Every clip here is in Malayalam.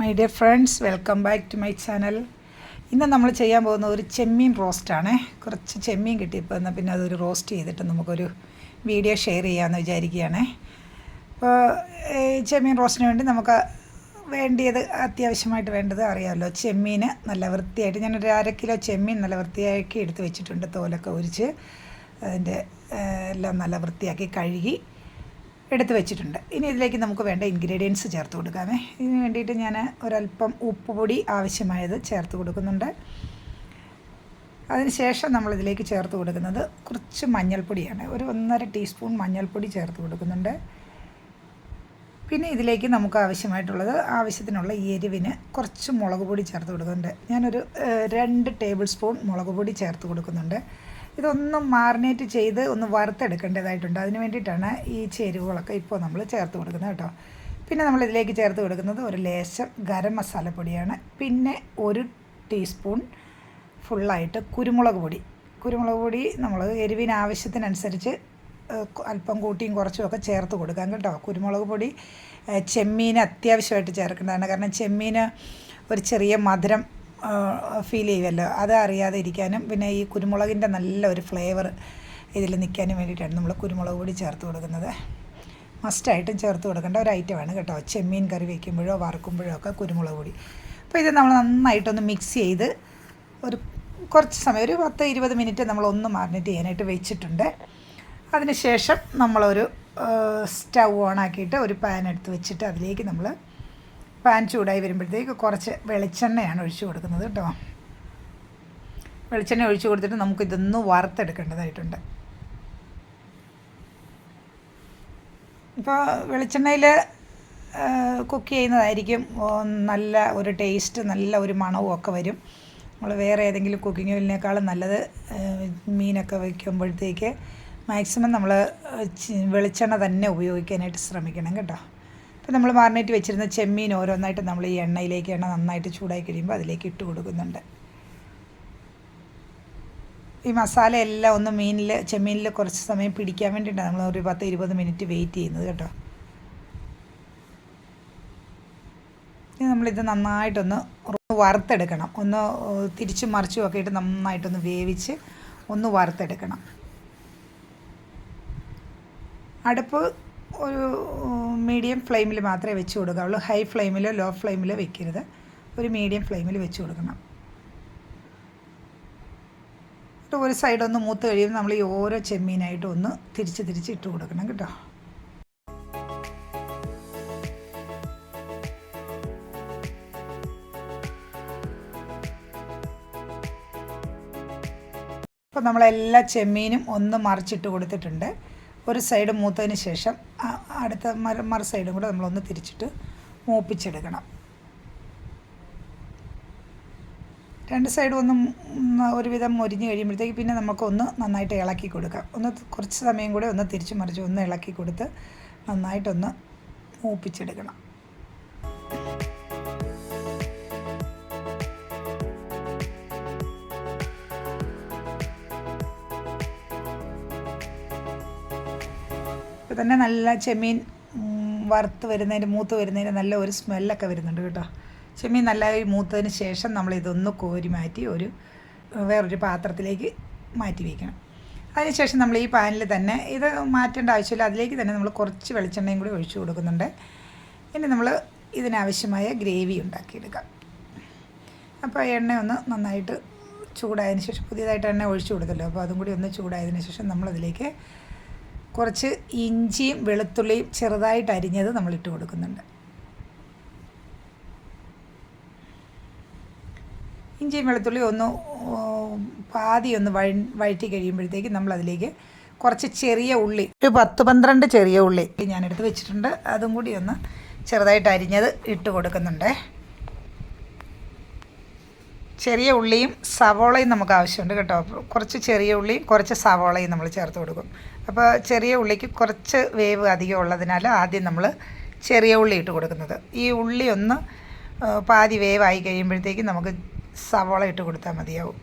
My dear friends welcome back to my channel ഇന്ന് നമ്മൾ ചെയ്യാൻ പോകുന്ന ഒരു ചെമ്മീൻ റോസ്റ്റാണ് കുറച്ച് ചെമ്മീൻ കിട്ടിയപ്പോൾ എന്നാൽ പിന്നെ അതൊരു റോസ്റ്റ് ചെയ്തിട്ട് നമുക്കൊരു വീഡിയോ ഷെയർ ചെയ്യാമെന്ന് വിചാരിക്കുകയാണ്. അപ്പോൾ ചെമ്മീൻ റോസ്റ്റിന് വേണ്ടി നമുക്ക് വേണ്ടിയത് അത്യാവശ്യമായിട്ട് വേണ്ടത് അറിയാമല്ലോ. ചെമ്മീൻ നല്ല വൃത്തിയായിട്ട് ഞാനൊരു അര കിലോ ചെമ്മീൻ നല്ല വൃത്തിയാക്കി എടുത്ത് വെച്ചിട്ടുണ്ട്. തോലൊക്കെ ഒരിച്ച് അതിന്റെ എല്ലാം നല്ല വൃത്തിയാക്കി കഴുകി എടുത്ത് വെച്ചിട്ടുണ്ട്. ഇനി ഇതിലേക്ക് നമുക്ക് വേണ്ട ഇൻഗ്രീഡിയൻസ് ചേർത്ത് കൊടുക്കാമേ. ഇതിന് വേണ്ടിയിട്ട് ഞാൻ ഒരല്പം ഉപ്പ് പൊടി ആവശ്യമായത് ചേർത്ത് കൊടുക്കുന്നുണ്ട്. അതിനുശേഷം നമ്മളിതിലേക്ക് ചേർത്ത് കൊടുക്കുന്നത് കുറച്ച് മഞ്ഞൾപ്പൊടിയാണ്. ഒരു ഒന്നര ടീസ്പൂൺ മഞ്ഞൾപ്പൊടി ചേർത്ത് കൊടുക്കുന്നുണ്ട്. പിന്നെ ഇതിലേക്ക് നമുക്ക് ആവശ്യമായിട്ടുള്ളത് ആവശ്യത്തിനുള്ള എരിവിന് കുറച്ച് മുളക് പൊടി ചേർത്ത് കൊടുക്കുന്നുണ്ട്. ഞാനൊരു രണ്ട് ടേബിൾ സ്പൂൺ മുളക് പൊടി ചേർത്ത് കൊടുക്കുന്നുണ്ട്. ഇതൊന്നും മാറിനേറ്റ് ചെയ്ത് ഒന്ന് വറുത്തെടുക്കേണ്ടതായിട്ടുണ്ട്. അതിന് വേണ്ടിയിട്ടാണ് ഈ ചേരുവകളൊക്കെ ഇപ്പോൾ നമ്മൾ ചേർത്ത് കൊടുക്കുന്നത് കേട്ടോ. പിന്നെ നമ്മൾ ഇതിലേക്ക് ചേർത്ത് കൊടുക്കുന്നത് ഒരു ലേശം ഗരം മസാലപ്പൊടിയാണ് പിന്നെ ഒരു ടീസ്പൂൺ ഫുള്ളായിട്ട് കുരുമുളക് പൊടി. കുരുമുളക് പൊടി നമ്മൾ എരിവിന് ആവശ്യത്തിനനുസരിച്ച് അല്പം കൂട്ടിയും കുറച്ചും ഒക്കെ ചേർത്ത് കൊടുക്കാം കേട്ടോ. കുരുമുളക് പൊടി ചെമ്മീൻ അത്യാവശ്യമായിട്ട് ചേർക്കേണ്ടതാണ്. കാരണം ചെമ്മീൻ ഒരു ചെറിയ മധുരം ഫീൽ ചെയ്യുമല്ലോ അത് അറിയാതെ ഇരിക്കാനും പിന്നെ ഈ കുരുമുളകിന്റെ നല്ല ഒരു ഫ്ലേവർ ഇതിൽ നിൽക്കാനും വേണ്ടിയിട്ടാണ് നമ്മൾ കുരുമുളക് പൊടി ചേർത്ത് കൊടുക്കുന്നത്. മസ്റ്റായിട്ടും ചേർത്ത് കൊടുക്കേണ്ട ഒരു ഐറ്റമാണ് കേട്ടോ. ചെമ്മീൻ കറി വയ്ക്കുമ്പോഴോ വറുക്കുമ്പോഴോ ഒക്കെ കുരുമുളക് പൊടി. അപ്പോൾ ഇത് നമ്മൾ നന്നായിട്ടൊന്ന് മിക്സ് ചെയ്ത് ഒരു കുറച്ച് സമയം ഒരു പത്ത് ഇരുപത് മിനിറ്റ് നമ്മൾ ഒന്ന് മാറിനേറ്റ് ചെയ്യാനായിട്ട് വെച്ചിട്ടുണ്ട്. അതിനുശേഷം നമ്മളൊരു സ്റ്റൗ ഓണാക്കിയിട്ട് ഒരു പാൻ എടുത്ത് വെച്ചിട്ട് അതിലേക്ക് നമ്മൾ പാൻ ചൂടായി വരുമ്പോഴത്തേക്ക് കുറച്ച് വെളിച്ചെണ്ണയാണ് ഒഴിച്ചു കൊടുക്കുന്നത് കേട്ടോ. വെളിച്ചെണ്ണ ഒഴിച്ചു കൊടുത്തിട്ട് നമുക്ക് ഇതൊന്ന് വറുത്തെടുക്കേണ്ടതായിട്ടുണ്ട്. ഇപ്പോൾ വെളിച്ചെണ്ണയിൽ കുക്ക് ചെയ്യുന്നതായിരിക്കും നല്ല ഒരു ടേസ്റ്റ് നല്ല ഒരു മണവും ഒക്കെ വരും. നമ്മൾ വേറെ ഏതെങ്കിലും കുക്കിംഗ് ഓയിലിനേക്കാളും നല്ലത് മീനൊക്കെ വയ്ക്കുമ്പോഴത്തേക്ക് മാക്സിമം നമ്മൾ വെളിച്ചെണ്ണ തന്നെ ഉപയോഗിക്കാനായിട്ട് ശ്രമിക്കണം കേട്ടോ. അപ്പോൾ നമ്മൾ മാറിനേറ്റ് വെച്ചിരുന്ന ചെമ്മീൻ ഓരോന്നായിട്ട് നമ്മൾ ഈ എണ്ണയിലേക്ക് എണ്ണ നന്നായിട്ട് ചൂടായി കഴിയുമ്പോൾ അതിലേക്ക് ഇട്ട് കൊടുക്കുന്നുണ്ട്. ഈ മസാല എല്ലാം ഒന്ന് മീനിൽ ചെമ്മീനിൽ കുറച്ച് സമയം പിടിക്കാൻ വേണ്ടിയിട്ടാണ് നമ്മൾ ഒരു പത്ത് ഇരുപത് മിനിറ്റ് വെയിറ്റ് ചെയ്യുന്നത് കേട്ടോ. ഇനി നമ്മളിത് നന്നായിട്ടൊന്ന് വറുത്തെടുക്കണം. ഒന്ന് തിരിച്ചു മറിച്ചും ഒക്കെ ഇട്ട് നന്നായിട്ടൊന്ന് വേവിച്ച് ഒന്ന് വറുത്തെടുക്കണം. അടുപ്പ് ഒരു മീഡിയം ഫ്ലെയിമിൽ മാത്രമേ വെച്ച് കൊടുക്കാവുള്ളൂ. ഹൈ ഫ്ലെയിമിലോ ലോ ഫ്ലെയിമിലോ വെക്കരുത്. ഒരു മീഡിയം ഫ്ലെയിമിൽ വെച്ച് കൊടുക്കണം. എന്നിട്ട് ഒരു സൈഡ് ഒന്ന് മൂത്ത് കഴിയുമ്പോൾ നമ്മൾ ഈ ഓരോ ചെമ്മീനായിട്ട് ഒന്ന് തിരിച്ച് തിരിച്ച് ഇട്ട് കൊടുക്കണം കേട്ടോ. അപ്പോൾ നമ്മളെല്ലാ ചെമ്മീനും ഒന്ന് മറിച്ചിട്ട് കൊടുത്തിട്ടുണ്ട്. ഒരു സൈഡ് മൂത്തതിന് ശേഷം അടുത്ത മറു മറു സൈഡും കൂടെ നമ്മളൊന്ന് തിരിച്ചിട്ട് മൂപ്പിച്ചെടുക്കണം. രണ്ട് സൈഡും ഒന്ന് ഒരുവിധം മൊരിഞ്ഞ് കഴിയുമ്പോഴത്തേക്ക് പിന്നെ നമുക്കൊന്ന് നന്നായിട്ട് ഇളക്കി കൊടുക്കാം. ഒന്ന് കുറച്ച് സമയം കൂടെ ഒന്ന് തിരിച്ച് മറിച്ച് ഒന്ന് ഇളക്കി കൊടുത്ത് നന്നായിട്ടൊന്ന് മൂപ്പിച്ചെടുക്കണം. ഇപ്പോൾ തന്നെ നല്ല ചെമ്മീൻ വറുത്ത് വരുന്നതിന് മൂത്ത് വരുന്നതിന് നല്ല ഒരു സ്മെല്ലൊക്കെ വരുന്നുണ്ട് കേട്ടോ. ചെമ്മീൻ നല്ലതായി മൂത്തതിന് ശേഷം നമ്മൾ ഇതൊന്ന് കോരി മാറ്റി ഒരു വേറൊരു പാത്രത്തിലേക്ക് മാറ്റി വയ്ക്കണം അതിനുശേഷം നമ്മൾ ഈ പാനിൽ തന്നെ ഇത് മാറ്റേണ്ട ആവശ്യമില്ല. അതിലേക്ക് തന്നെ നമ്മൾ കുറച്ച് വെളിച്ചെണ്ണയും കൂടി ഒഴിച്ചു കൊടുക്കുന്നുണ്ട്. ഇനി നമ്മൾ ഇതിനാവശ്യമായ ഗ്രേവി ഉണ്ടാക്കിയെടുക്കാം. അപ്പോൾ എണ്ണ ഒന്ന് നന്നായിട്ട് ചൂടായതിന് ശേഷം പുതിയതായിട്ട് എണ്ണ ഒഴിച്ചു കൊടുത്തല്ലോ അപ്പോൾ അതും കൂടി ഒന്ന് ചൂടായതിന് ശേഷം നമ്മളതിലേക്ക് കുറച്ച് ഇഞ്ചിയും വെളുത്തുള്ളിയും ചെറുതായിട്ട് അരിഞ്ഞത് നമ്മൾ ഇട്ട് കൊടുക്കുന്നുണ്ട്. ഇഞ്ചിയും വെളുത്തുള്ളിയും ഒന്ന് പാതി ഒന്ന് വഴ വഴറ്റി കഴിയുമ്പോഴത്തേക്ക് നമ്മളതിലേക്ക് കുറച്ച് ചെറിയ ഉള്ളി ഒരു പത്ത് പന്ത്രണ്ട് ചെറിയ ഉള്ളി ഞാൻ എടുത്ത് വെച്ചിട്ടുണ്ട്. അതും കൂടി ഒന്ന് ചെറുതായിട്ട് അരിഞ്ഞത് ഇട്ട് കൊടുക്കുന്നുണ്ട്. ചെറിയ ഉള്ളിയും സവോളയും നമുക്ക് ആവശ്യമുണ്ട് കേട്ടോ. കുറച്ച് ചെറിയ ഉള്ളിയും കുറച്ച് സവോളയും നമ്മൾ ചേർത്ത് കൊടുക്കും. അപ്പോൾ ചെറിയ ഉള്ളിക്ക് കുറച്ച് വേവ് അധികം ഉള്ളതിനാൽ ആദ്യം നമ്മൾ ചെറിയ ഉള്ളി ഇട്ട് കൊടുക്കുന്നത്. ഈ ഉള്ളി ഒന്ന് പാതി വേവായി കഴിയുമ്പോഴത്തേക്ക് നമുക്ക് സവോള ഇട്ട് കൊടുത്താൽ മതിയാവും.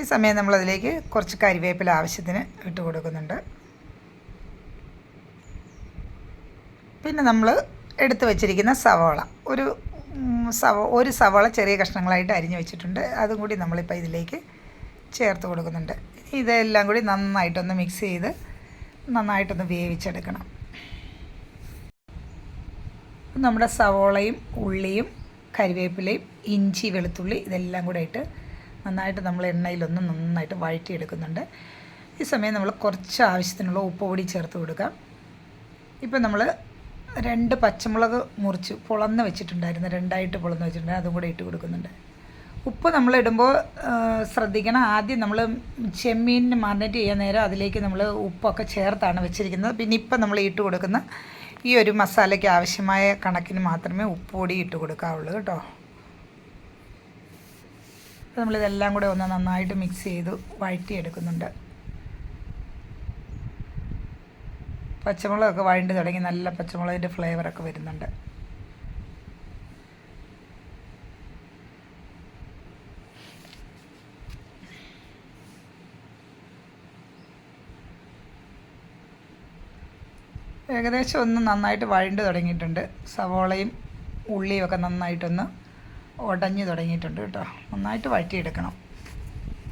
ഈ സമയം നമ്മളതിലേക്ക് കുറച്ച് കരിവേപ്പില ആവശ്യത്തിന് ഇട്ട് കൊടുക്കുന്നുണ്ട്. പിന്നെ നമ്മൾ എടുത്തു വച്ചിരിക്കുന്ന സവോള. ഒരു സവ ഒരു സവോള ചെറിയ കഷ്ണങ്ങളായിട്ട് അരിഞ്ഞു വെച്ചിട്ടുണ്ട്. അതും കൂടി നമ്മളിപ്പോൾ ഇതിലേക്ക് ചേർത്ത് കൊടുക്കുന്നുണ്ട്. ഇതെല്ലാം കൂടി നന്നായിട്ടൊന്ന് മിക്സ് ചെയ്ത് നന്നായിട്ടൊന്ന് വേവിച്ചെടുക്കണം. നമ്മുടെ സവോളയും ഉള്ളിയും കരിവേപ്പിലയും ഇഞ്ചി വെളുത്തുള്ളി ഇതെല്ലാം കൂടെ ഇട്ട് നന്നായിട്ട് നമ്മൾ എണ്ണയിലൊന്ന് നന്നായിട്ട് വഴറ്റിയെടുക്കുന്നുണ്ട്. ഈ സമയം നമ്മൾ കുറച്ച് ആവശ്യത്തിനുള്ള ഉപ്പ് പൊടി ചേർത്ത് കൊടുക്കാം. ഇപ്പം നമ്മൾ രണ്ട് പച്ചമുളക് മുറിച്ച് പുളന്ന് വെച്ചിട്ടുണ്ടായിരുന്നു. രണ്ടായിട്ട് പുളന്ന് വെച്ചിട്ടുണ്ട്. അതും കൂടെ ഇട്ട് കൊടുക്കുന്നുണ്ട്. ഉപ്പ് നമ്മൾ ഇടുമ്പോൾ ശ്രദ്ധിക്കണം. ആദ്യം നമ്മൾ ചെമ്മീനിന് മാറിനേറ്റ് ചെയ്യാൻ നേരം അതിലേക്ക് നമ്മൾ ഉപ്പൊക്കെ ചേർത്താണ് വെച്ചിരിക്കുന്നത്. പിന്നെ ഇപ്പം നമ്മൾ ഇട്ട് കൊടുക്കുന്ന ഈ ഒരു മസാലയ്ക്ക് ആവശ്യമായ കണക്കിന് മാത്രമേ ഉപ്പ് പൊടി ഇട്ട് കൊടുക്കാവുള്ളൂ കേട്ടോ. നമ്മളിതെല്ലാം കൂടെ ഒന്ന് നന്നായിട്ട് മിക്സ് ചെയ്ത് വഴറ്റിയെടുക്കുന്നുണ്ട്. പച്ചമുളകൊക്കെ വഴണ്ട് തുടങ്ങി നല്ല പച്ചമുളകിന്റെ ഫ്ലേവറൊക്കെ വരുന്നുണ്ട്. ഏകദേശം ഒന്ന് നന്നായിട്ട് വഴണ്ട് തുടങ്ങിയിട്ടുണ്ട്. സവോളയും ഉള്ളിയും ഒക്കെ നന്നായിട്ടൊന്ന് ഉടഞ്ഞു തുടങ്ങിയിട്ടുണ്ട് കേട്ടോ. നന്നായിട്ട് വഴറ്റിയെടുക്കണം.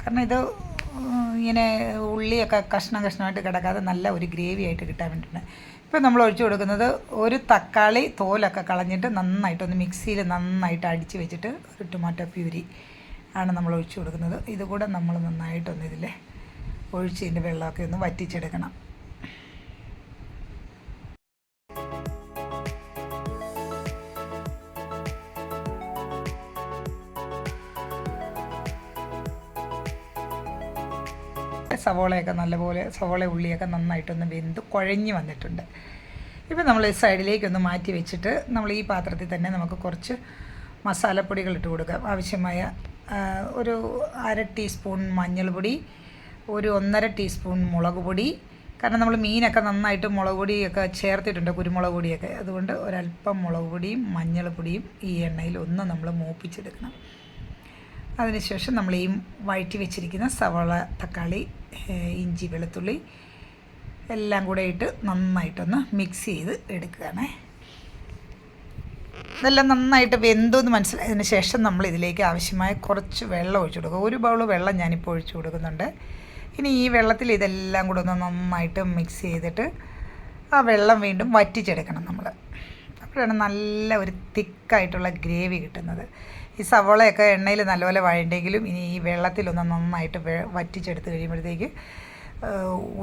കാരണം ഇത് ഇങ്ങനെ ഉള്ളിയൊക്കെ കഷ്ണം കഷ്ണമായിട്ട് കിടക്കാതെ നല്ല ഒരു ഗ്രേവി ആയിട്ട് കിട്ടാൻ വേണ്ടിയിട്ടുണ്ട് ഇപ്പോൾ നമ്മൾ ഒഴിച്ചു കൊടുക്കുന്നത് ഒരു തക്കാളി തോലൊക്കെ കളഞ്ഞിട്ട് നന്നായിട്ടൊന്ന് മിക്സിയിൽ നന്നായിട്ട് അടിച്ച് വെച്ചിട്ട് ഒരു ടൊമാറ്റോ പ്യൂരി ആണ് നമ്മൾ ഒഴിച്ചു കൊടുക്കുന്നത്. ഇതുകൂടെ നമ്മൾ നന്നായിട്ടൊന്ന് ഇതിൽ ഒഴിച്ച് ഇതിന്റെ വെള്ളമൊക്കെ ഒന്ന് വറ്റിച്ചെടുക്കണം. സവോളയൊക്കെ നല്ലപോലെ സവോള ഉള്ളിയൊക്കെ നന്നായിട്ടൊന്ന് വെന്ത് കുഴഞ്ഞ് വന്നിട്ടുണ്ട്. ഇപ്പം നമ്മൾ ഈ സൈഡിലേക്കൊന്ന് മാറ്റി വെച്ചിട്ട് നമ്മൾ ഈ പാത്രത്തിൽ തന്നെ നമുക്ക് കുറച്ച് മസാലപ്പൊടികൾ ഇട്ട് കൊടുക്കാം ആവശ്യമായ ഒരു അര ടീസ്പൂൺ മഞ്ഞൾപ്പൊടി ഒരു ഒന്നര ടീസ്പൂൺ മുളക് പൊടി കാരണം നമ്മൾ മീനൊക്കെ നന്നായിട്ട് മുളക് പൊടിയൊക്കെ ചേർത്തിട്ടുണ്ട് കുരുമുളക് പൊടിയൊക്കെ അതുകൊണ്ട് ഒരല്പം മുളക് പൊടിയും മഞ്ഞൾപ്പൊടിയും ഈ എണ്ണയിൽ ഒന്ന് നമ്മൾ മൂപ്പിച്ചെടുക്കണം. അതിനുശേഷം നമ്മൾ ഈ വഴറ്റി വെച്ചിരിക്കുന്ന സവാള തക്കാളി ഇഞ്ചി വെളുത്തുള്ളി എല്ലാം കൂടെ ഇട്ട് നന്നായിട്ടൊന്ന് മിക്സ് ചെയ്ത് എടുക്കുകയാണേ. ഇതെല്ലാം നന്നായിട്ട് വെന്തെന്ന് മനസ്സിലായതിന് ശേഷം നമ്മൾ ഇതിലേക്ക് ആവശ്യമായ കുറച്ച് വെള്ളം ഒഴിച്ചു കൊടുക്കുക. ഒരു ബൗൾ വെള്ളം ഞാനിപ്പോൾ ഒഴിച്ചു കൊടുക്കുന്നുണ്ട്. ഇനി ഈ വെള്ളത്തിൽ ഇതെല്ലാം കൂടെ ഒന്ന് നന്നായിട്ട് മിക്സ് ചെയ്തിട്ട് ആ വെള്ളം വീണ്ടും വറ്റിച്ചെടുക്കണം നമ്മൾ. അപ്പോഴാണ് നല്ല ഒരു തിക്കായിട്ടുള്ള ഗ്രേവി കിട്ടുന്നത്. ഈ സവോളയൊക്കെ എണ്ണയിൽ നല്ലപോലെ വഴണ്ടെങ്കിലും ഇനി ഈ വെള്ളത്തിലൊന്ന് നന്നായിട്ട് വറ്റിച്ചെടുത്ത് കഴിയുമ്പോഴത്തേക്ക്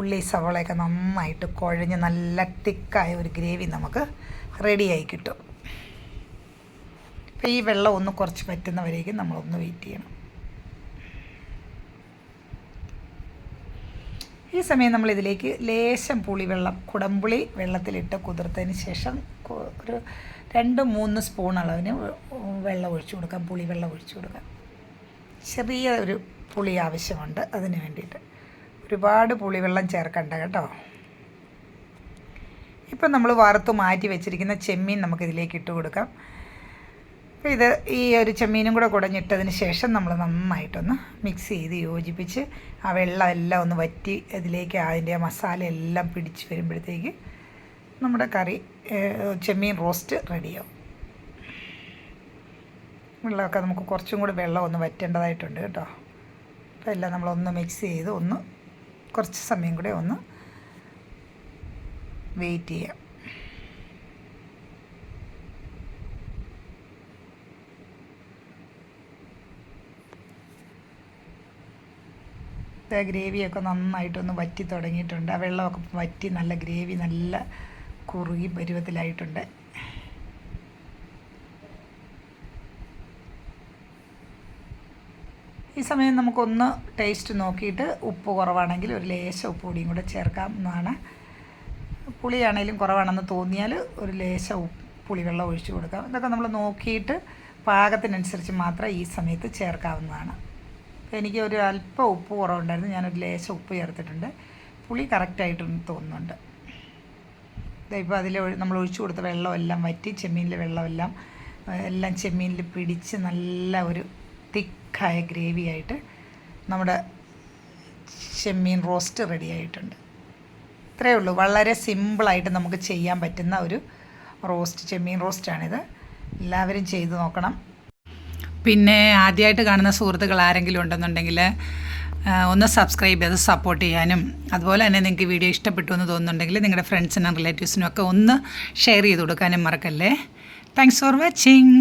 ഉള്ളി സവോളയൊക്കെ നന്നായിട്ട് കുഴഞ്ഞ് നല്ല തിക്കായ ഒരു ഗ്രേവി നമുക്ക് റെഡിയായി കിട്ടും. അപ്പോൾ ഈ വെള്ളം ഒന്ന് കുറച്ച് പറ്റുന്നവരേക്കും നമ്മളൊന്ന് വെയിറ്റ് ചെയ്യണം. ഈ സമയം നമ്മൾ ഇതിലേക്ക് ലേശം പുളിവെള്ളം കുടംപുളി വെള്ളത്തിലിട്ട് കുതിർത്തതിന് ശേഷം ഒരു രണ്ട് മൂന്ന് സ്പൂൺ അളവിന് വെള്ളം ഒഴിച്ചു കൊടുക്കാം പുളി വെള്ളം ഒഴിച്ചു കൊടുക്കാം. ചെറിയ ഒരു പുളി ആവശ്യമുണ്ട് അതിന് വേണ്ടിയിട്ട്. ഒരുപാട് പുളിവെള്ളം ചേർക്കണ്ട കേട്ടോ. ഇപ്പം നമ്മൾ വറുത്ത് മാറ്റി വെച്ചിരിക്കുന്ന ചെമ്മീൻ നമുക്കിതിലേക്ക് ഇട്ട് കൊടുക്കാം. ഇത് ഈ ഒരു ചെമ്മീനും കൂടെ കുടഞ്ഞിട്ടതിന് ശേഷം നമ്മൾ നന്നായിട്ടൊന്ന് മിക്സ് ചെയ്ത് യോജിപ്പിച്ച് ആ വെള്ളം എല്ലാം ഒന്ന് വറ്റി അതിലേക്ക് അതിന്റെ മസാല എല്ലാം പിടിച്ച് വരുമ്പോഴത്തേക്ക് നമ്മുടെ കറി ചെമ്മീൻ റോസ്റ്റ് റെഡിയാവും വെള്ളമൊക്കെ നമുക്ക് കുറച്ചും കൂടി വെള്ളം ഒന്ന് വറ്റേണ്ടതായിട്ടുണ്ട് കേട്ടോ. അപ്പോൾ എല്ലാം നമ്മളൊന്ന് മിക്സ് ചെയ്ത് ഒന്ന് കുറച്ച് സമയം കൂടെ ഒന്ന് വെയിറ്റ് ചെയ്യാം. ഗ്രേവിയൊക്കെ നന്നായിട്ടൊന്ന് വറ്റി തുടങ്ങിയിട്ടുണ്ട്. ആ വെള്ളമൊക്കെ വറ്റി നല്ല ഗ്രേവി നല്ല കുറുകി പരുവത്തിലായിട്ടുണ്ട്. ഈ സമയം നമുക്കൊന്ന് ടേസ്റ്റ് നോക്കിയിട്ട് ഉപ്പ് കുറവാണെങ്കിൽ ഒരു ലേശം ഉപ്പ് പൊടിയും കൂടെ ചേർക്കാം എന്നാണ് പുളിയാണെങ്കിലും കുറവാണെന്ന് തോന്നിയാൽ ഒരു ലേശം പുളിവെള്ളം ഒഴിച്ചു കൊടുക്കാം. ഇതൊക്കെ നമ്മൾ നോക്കിയിട്ട് പാകത്തിനനുസരിച്ച് മാത്രം ഈ സമയത്ത് ചേർക്കാവുന്നതാണ്. എനിക്ക് ഒരു അല്പം ഉപ്പ് കുറവുണ്ടായിരുന്നു. ഞാനൊരു ലേശം ഉപ്പ് ചേർത്തിട്ടുണ്ട്. പുളി കറക്റ്റായിട്ടെന്ന് തോന്നുന്നുണ്ട്. ഇപ്പോൾ അതിൽ നമ്മൾ ഒഴിച്ചു കൊടുത്ത വെള്ളമെല്ലാം വറ്റി ചെമ്മീനിലെ വെള്ളമെല്ലാം എല്ലാം ചെമ്മീനിൽ പിടിച്ച് നല്ല ഒരു തിക്കായ ഗ്രേവി ആയിട്ട് നമ്മുടെ ചെമ്മീൻ റോസ്റ്റ് റെഡി ആയിട്ടുണ്ട് ഇത്രയേ ഉള്ളൂ. വളരെ സിമ്പിളായിട്ട് നമുക്ക് ചെയ്യാൻ പറ്റുന്ന ഒരു റോസ്റ്റ് ചെമ്മീൻ റോസ്റ്റാണിത്. എല്ലാവരും ചെയ്ത് നോക്കണം. പിന്നെ ആദ്യമായിട്ട് കാണുന്ന സുഹൃത്തുക്കൾ ആരെങ്കിലും ഉണ്ടെന്നുണ്ടെങ്കിൽ ഒന്ന് സബ്സ്ക്രൈബ് ചെയ്ത് സപ്പോർട്ട് ചെയ്യാനും അതുപോലെ തന്നെ നിങ്ങൾക്ക് വീഡിയോ ഇഷ്ടപ്പെട്ടു എന്ന് തോന്നുന്നുണ്ടെങ്കിൽ നിങ്ങളുടെ ഫ്രണ്ട്സിനും റിലേറ്റീവ്സിനും ഒക്കെ ഒന്ന് ഷെയർ ചെയ്ത് കൊടുക്കാനും മറക്കല്ലേ. Thanks for watching